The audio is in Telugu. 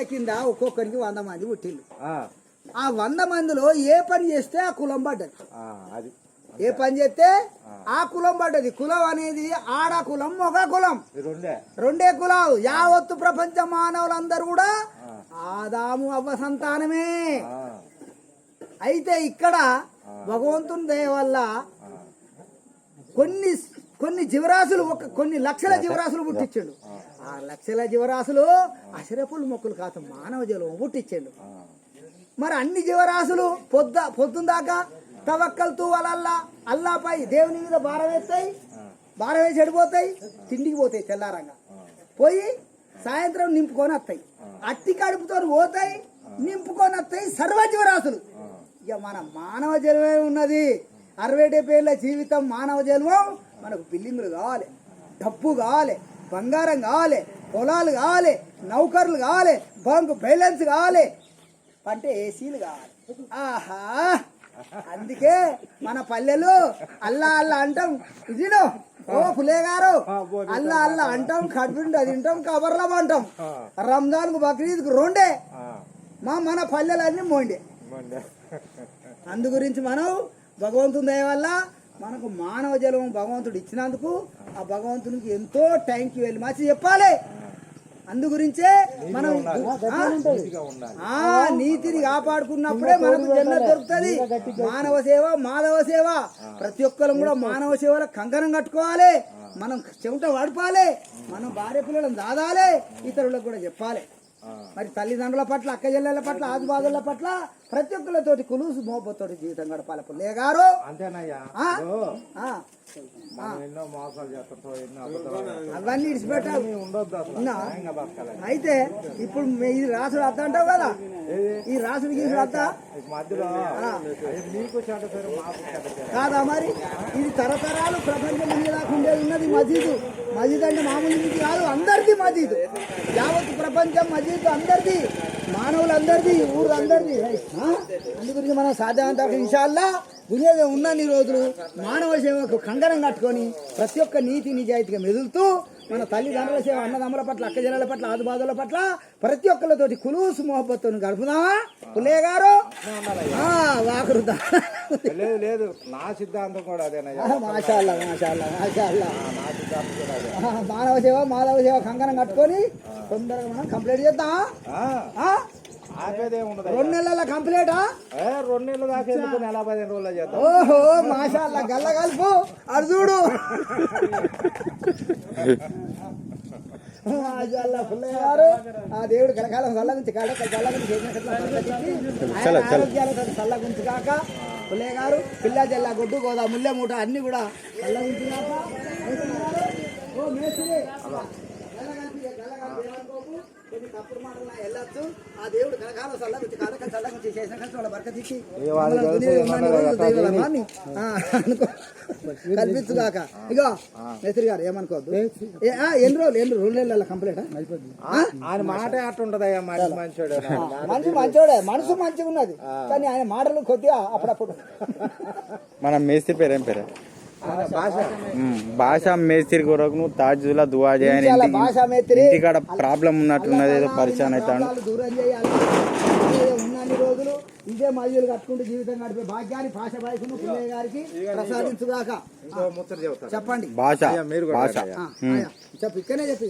చెట్ల కింద ఒక్కొక్కరికి వంద మంది పుట్టిండు ఆ, వంద మందిలో ఏ పని చేస్తే ఆ కులం పడ్డది? అది. ఏ పని చేస్తే ఆ. కులం పడ్డది? కులం అనేది ఆడ కులం మొగ కులం. రెండే. కులాలు. యావత్తు ప్రపంచ మానవులందరూ కూడా ఆదాము అవ్వ సంతానమే. అయితే ఇక్కడ భగవంతుని దయ వల్ల కొన్ని కొన్ని జీవరాశులు ఒక కొన్ని లక్షల జీవరాశులు పుట్టించాడు. ఆ లక్షల జీవరాశులు అశరపులు మొక్కలు కాదు మానవ జీవం పుట్టించాడు మరి అన్ని జీవరాశులు పొద్ద పొద్దున దాకా తవక్కలతూ వాళ్ళల్లా అల్లాపై దేవుని మీద భారం వేస్తాయి భారం వేసి చెడిపోతాయి తిండికి పోతాయి తెల్లారంగా. పోయి సాయంత్రం నింపుకొని వస్తాయి. అట్టి కడుపుతో పోతాయి నింపుకొని వస్తాయి సర్వజీవరాశులు ఇక మన మానవ జన్మే ఉన్నది. అరవై డెబ్బేళ్ళ జీవితం మానవ జన్మం మనకు బిల్డింగులు కావాలి డబ్బు కావాలి. బంగారం కావాలి పొలాలు కావాలి నౌకర్లు కావాలి బంక్ బ్యాలెన్స్ కావాలి. అంటే ఏసీలు కావాలి. ఆహా! అందుకే మన పల్లెలు అల్లా అల్లా అంటాం. ఇదినో ఓ పులే గారు అల్లా అల్లా అంటాం కడుపుండి అది తింటాం కబర్లో అంటాం రంజాన్కు బక్రీద్కు రెండే మా మన పల్లెలన్నీ మొండే. అందు గురించి మనం భగవంతుని దయ వల్ల మనకు మానవ జలం భగవంతుడు ఇచ్చినందుకు ఆ భగవంతునికి ఎంతో థ్యాంక్ యూ వెళ్ళి మంచి చెప్పాలి. అందు గురించే మనం నీతిని కాపాడుకున్నప్పుడే మనకు జన్మ దొరుకుతుంది. మానవ సేవ మాధవ సేవ. ప్రతి ఒక్కరం కూడా మానవ సేవలో కంకణం కట్టుకోవాలి. మనం చెమట వాడుకోవాలి మనం భార్య పిల్లలను దాదాలి. ఇతరులకు కూడా చెప్పాలి. మరి తల్లిదండ్రుల పట్ల అక్క చెల్లెల పట్ల ఆదిబాదుల పట్ల ప్రతి ఒక్కరితోటి కులుసు మోపతోటి జీవితం గడపాలి పుల్లయ్య గారు? అంతేనయ్యా. ఆ? ఇదో, ఆ, మనం ఎన్నో మోసాలు చేస్తుంటాం ఎన్నో అబద్ధాలు చేస్తుంటాం. అవన్నీ ఇడిచిపెట్టాలి అయితే ఇప్పుడు ఇది రాసుడు అత్త అంటావు కదా? ఈ రాసుడు గీసుడు అత్త? కాదా మరి? ఇది తరతరాలు ప్రపంచం మీద ఉండేది ఉన్నది మసీదు మసీద్ అంటే మామూలు కాదు అందరిది మసీదు యావత్ ప్రపంచం మసీదు అందరిది మానవులందరిది ఊరు అందరిది ఆ? అందు గురించి మనం సాధ్యమంత ఇన్షాల్లా దునియాలో ఉన్నన్ని రోజులు మానవ సేవకు కంగనం కట్టుకొని ప్రతి ఒక్క నీతి నిజాయితీగా మెదులుతూ మన తల్లిదండ్రుల సేవ అన్నదమ్ముల పట్ల అక్కజనుల పట్ల ఆదుబాదుల పట్ల ప్రతి ఒక్కరితోటి కులూసు మొహబ్బత్తును గడుపుదామా? పుల్లయ్య గారు? లేదు లేదు. నా సిద్ధాంతం కూడా అదేనయ్యా. మాషాల్లా మాషాల్లా మాషాల్లా. కూడా మానవ సేవ మాధవ సేవ కంకణం కట్టుకొని తొందరగా మనం కంప్లీట్ చేద్దాం ఆ, ఆ? ఆపేదే ఉండదు రెండు నెలల కంప్లీటా? ఏ రెండు నెలలు దాకా ఎందుకు నెల పదిహేను రోజులు చేద్దాం? ఓహో మాషాల్లా గల్ల కలుపు. అర్జుడు గారు ఆ దేవుడు కలకాలం చల్ల గురించి కళ్ళ చల్ల గురించి ఆరోగ్యాలతో చల్ల గురించి కాక పుల్లయ్య గారు పిల్ల జల్ల గొడ్డు గోదా ముల్లె మూట అన్ని కూడా చల్ల గురించి కాక తప్పుడు మాటలు వెళ్ళొచ్చు ఆ దేవుడు చేసిన కలిసి వాళ్ళ బరక కల్పించుగాక ఇగో మేస్త్రి గారు ఏమనుకోవద్దు ఏ, ఆ, ఎన్ని రోజులు ఎన్ని రెండు నెలల కంప్లీట్ ఆయన మాట అట్టుంటదయ్యా మంచి మంచోడు మనిషి మంచోడే మనసు మంచిగా ఉన్నది కానీ ఆయన మాటలు కొద్దిగా అప్పుడప్పుడు మన మేస్త్రి పేరు ఏం పేరు? భాష మేస్త్రి కొరకు నువ్వు తాజులా దువా చేయని ఇంటికాడ ప్రాబ్లం ఉన్నట్టున్నది ఏదో పరిచయం అవుతాడు. ప్రాబ్లాలు దూరం చేయాలి. ఇదే ఉన్నన్ని రోజులు ఇదే మధ్యలు కట్టుకుంటూ జీవితం గడిపే భాగ్యాన్ని భాష బాయ్కును పిల్లయ్య గారికి ప్రసాదించుగాక. చెప్పండి. భాష మీరు. చెప్పు ఇక్కడనే చెప్పు